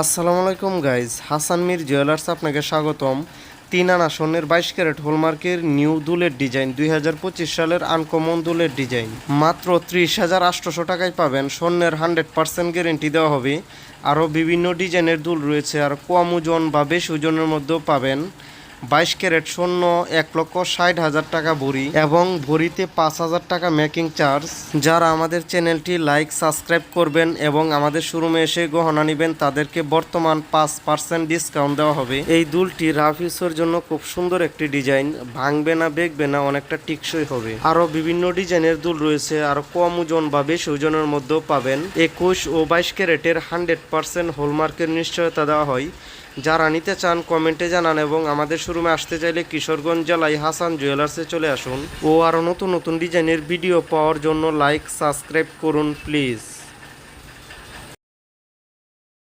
আসসালামু আলাইকুম guys Hasan Mir jewellers আপনাকে স্বাগতম। তিন আনা স্বর্ণের বাইশ ক্যারেট হোলমার্কের নিউ দুলের ডিজাইন দুই হাজার পঁচিশ সালের আনকমন দুলের ডিজাইন মাত্র ত্রিশ হাজার আটশোশো টাকায় পাবেন, স্বর্ণের হান্ড্রেড পার্সেন্ট গ্যারেন্টি দেওয়া হবে। আরও বিভিন্ন ডিজাইনের দুল রয়েছে, আর কম ওজন বা বেশ ওজনের মধ্যেও পাবেন। বাইশ ক্যারেট শূন্য এক লক্ষ ষাট হাজার টাকা ভরি এবং ভরিতে পাঁচ হাজার টাকা মেকিং চার্জ। যারা আমাদের চ্যানেলটি লাইক, সাবস্ক্রাইব করবেন এবং আমাদের শোরুমে এসে গহনা নেবেন, তাদেরকে বর্তমান পাঁচ পার্সেন্ট ডিসকাউন্ট দেওয়া হবে। এই দুলটি রাফিসের জন্য খুব সুন্দর একটি ডিজাইন। ভাঙবে না বেগবে না, অনেকটা টিকসই হবে। আরও বিভিন্ন ডিজাইনের দুল রয়েছে আর কম ওজন বা বেশি ওজনের মধ্যেও পাবেন। একুশ ও বাইশ ক্যারেটের হান্ড্রেড পার্সেন্ট হলমার্কের নিশ্চয়তা দেওয়া হয়। যারা নিতে চান, কমেন্টে জানান এবং আমাদের শোরুমে আসতে চাইলে কিশোরগঞ্জ জেলায় হাসান জুয়েলার্সে চলে আসুন। ও আরও নতুন নতুন ডিজাইনের ভিডিও পাওয়ার জন্য লাইক সাবস্ক্রাইব করুন প্লিজ